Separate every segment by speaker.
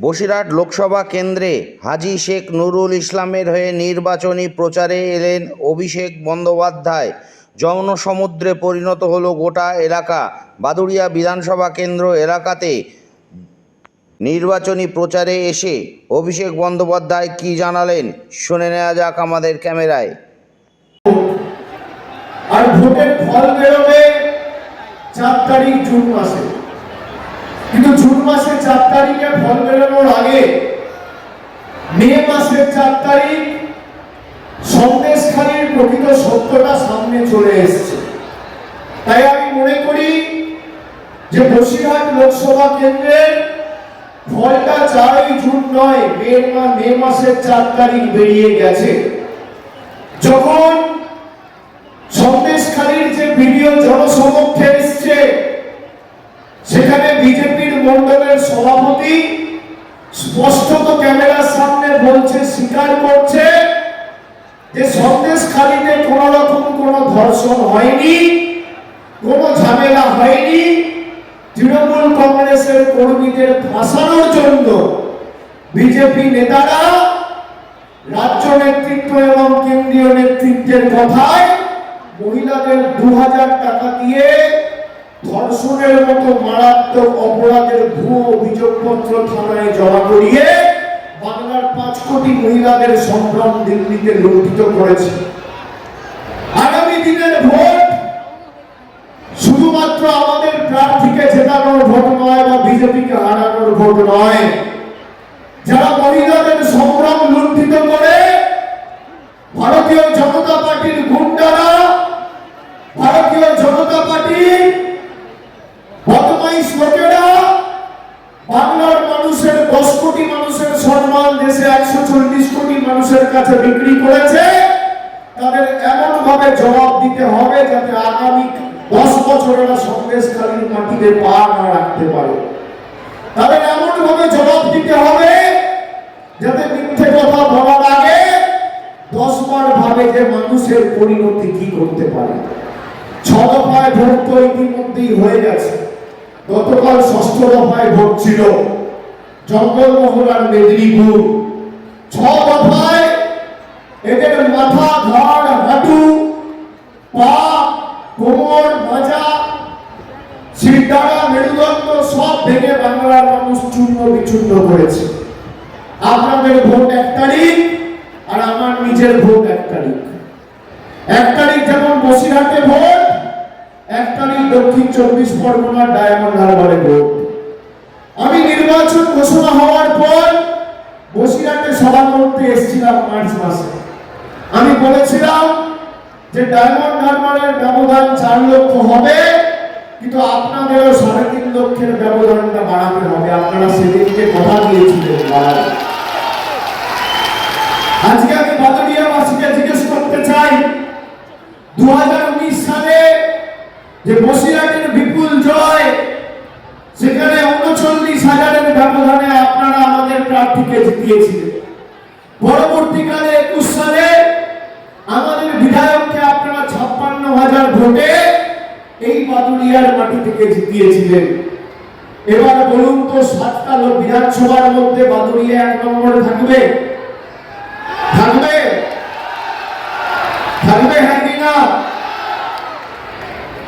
Speaker 1: বসিরহাট লোকসভা কেন্দ্রে হাজি শেখ নুরুল ইসলামের হয়ে নির্বাচনী প্রচারে এলেন অভিষেক বন্দ্যোপাধ্যায়। যৌন সমুদ্রে পরিণত হলো গোটা এলাকা। বাদুড়িয়া বিধানসভা কেন্দ্র এলাকাতে নির্বাচনী প্রচারে এসে অভিষেক বন্দ্যোপাধ্যায় কী জানালেন? শুনে নেওয়া যাক আমাদের ক্যামেরায়।
Speaker 2: আর ভোটের ফল বেরোবে চার তারিখ জুন মাসে। চার তারিখে ফল বেরোনোর আগে মে মাসের চার তারিখ সন্দেশখালীর প্রকৃত সত্যটা সামনে চলে এসেছে। তাই আমি মনে করি যে বসিরহাট লোকসভা কেন্দ্রের ফলটা চারই জুন নয়, মে মা- মাসের চার তারিখ বেরিয়ে গেছে। যখন সন্দেশখালীর যে ভিডিও জনসমক্ষে এসছে, সেখানে বিজেপির মন্ডলের সভাপতি স্পষ্টত ক্যামেরার সামনে বলছে, স্বীকার করছে যে সন্দেশখালীতে কোন রকম কোন ধর্ষণ হয়নি, কোন ঝামেলা হয়নি। তৃণমূল কংগ্রেসের কর্মীদের ফাঁসানোর জন্য বিজেপি নেতারা রাজ্য নেতৃত্ব এবং কেন্দ্রীয় নেতৃত্বের কথায় মহিলাদের দু হাজার টাকা দিয়ে ধর্ষণের মতো মারাত্মক অপরাধের ভুয়ো অভিযোগপত্র থানায় জমা করিয়ে বাংলার পাঁচ কোটি মহিলাদের সম্ভ্রম দিল্লিতে লুণ্ঠিত করেছে। আগামী দিনের ভোট শুধুমাত্র আমাদের প্রার্থীকে জেতানোর ভোট নয় বা বিজেপিকে হারানোর ভোট নয়। যারা মহিলাদের সংগ্রাম লুণ্ঠিত করে, ভারতীয় জনতা পার্টির গুন্ডারা, ভারতীয় জনতা পার্টির বদমাইশ লোকেরা বাংলার মানুষের দশ কোটি মানুষের সম্মান দেশে একশো চল্লিশ কোটি মানুষের কাছে বিক্রি করেছে, তাদের এমন ভাবে জবাব দিতে হবে যাতে আগামী দশ বছরেরা সন্দেশকালীন মাটিতে পা না রাখতে পারে। তাদের এমন ভাবে জবাব দিতে হবে যাতে মিথ্যে কথা বলার আগে দশ বার ভাবে যে মানুষের পরিণতি কি করতে পারে। ছ দফায় ভোট তো ইতিমধ্যেই হয়ে গেছে। গতকাল ষষ্ঠ দফায় ভোট ছিল। জঙ্গলমহল আর মেদিনীপুর। ছ এদের মাথা ঘাড় হাঁটু, পা, কোমর, মাজা সিদ্ধারা মেরুদণ্ড সব ভেঙে বাংলার মানুষ চূর্ণ বিচূর্ণ করেছে। আপনাদের ভোট এক তারিখ আর আমার নিজের ভোট এক তারিখ। এক তারিখ যেমন বসিরহাটে ভোট, এক তারিখ দক্ষিণ চব্বিশ পরগনার ডায়মন্ড হারবারে ভোট। আমি নির্বাচন ঘোষণা হওয়ার পর বসিরহাটে সভা করতে এসেছিলাম মার্চ মাসে। আমি বলেছিলাম যে ডায়মন্ড হারবারের ব্যবধান চার লক্ষ হবে, কিন্তু আপনাদেরও সাড়ে তিন লক্ষের ব্যবধানটা বাড়াতে হবে। আপনারা সেদিনকে কথা দিয়েছিলেন আজকে আমি বাদুড়িয়াবাসীকে জিজ্ঞেস করতে চাই, দুহাজার উনিশ সালে যে বসিরহাটের বিপুল জয়, সেখানে উনচল্লিশ হাজারের ব্যবধানে আপনারা আমাদের প্রার্থীকে জিতিয়েছিলেন। পরবর্তীকালে এই বাদুড়িয়ার মাটি থেকে জিতিয়েছিলেন। এবার বলুন তো, সাতটা লোক বিধানসভার মধ্যে এক নম্বরে থাকবে? থাকবে? থাকবে হ্যাঁ কি না?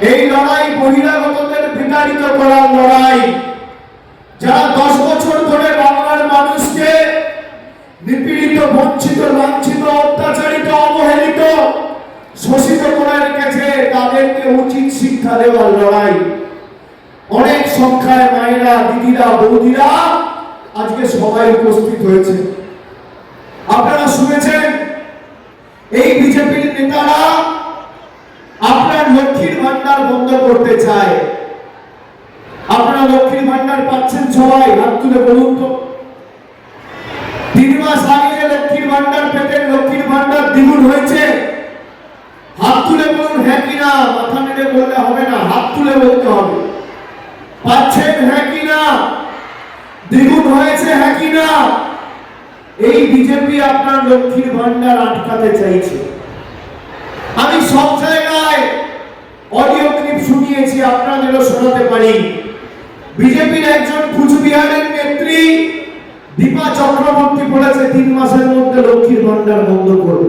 Speaker 2: এই লড়াই বহিরাগতদের বিতাড়িত করার লড়াই। যারা দশ বছর ধরে বাংলার মানুষকে নিপীড়িত, বঞ্চিত, লাঞ্ছিত অত্যাচারিত শিক্ষা দেওয়ার লড়াই। অনেক সংখ্যায় মায়েরা, দিদিরা, বৌদিরা আজকে সবাই উপস্থিত হয়েছে। আপনারা শুনেছেন, এই বিজেপির নেতারা আপনার লক্ষ্মীর ভান্ডার বন্ধ করতে চায়। আপনারা লক্ষ্মীর ভান্ডার পাচ্ছেন সবাই, হাত তুলে বলুন তো। তিন মাস আগে লক্ষ্মীর ভান্ডার পেতেন, লক্ষ্মীর ভান্ডার দ্বিগুণ হয়েছে। হাত তুলে বলুন হ্যাঁ কি নেড়ে বললে হবে না, হাত তুলে বলতে হবে। পাচ্ছেন হ্যাঁ কি না? দ্বিগুণ হয়েছে হ্যাঁ কি না? এই বিজেপি আপনার লক্ষ্মীর ভান্ডার আটকাতে চাইছে। আমি সব জায়গায় অডিও ক্লিপ শুনিয়েছি, আপনাদেরও শোনাতে পারি। বিজেপির একজন কুচবিহারের নেত্রী, দীপা চক্রবর্তী বলেছে তিন মাসের মধ্যে লক্ষ্মীর ভান্ডার বন্ধ করবে।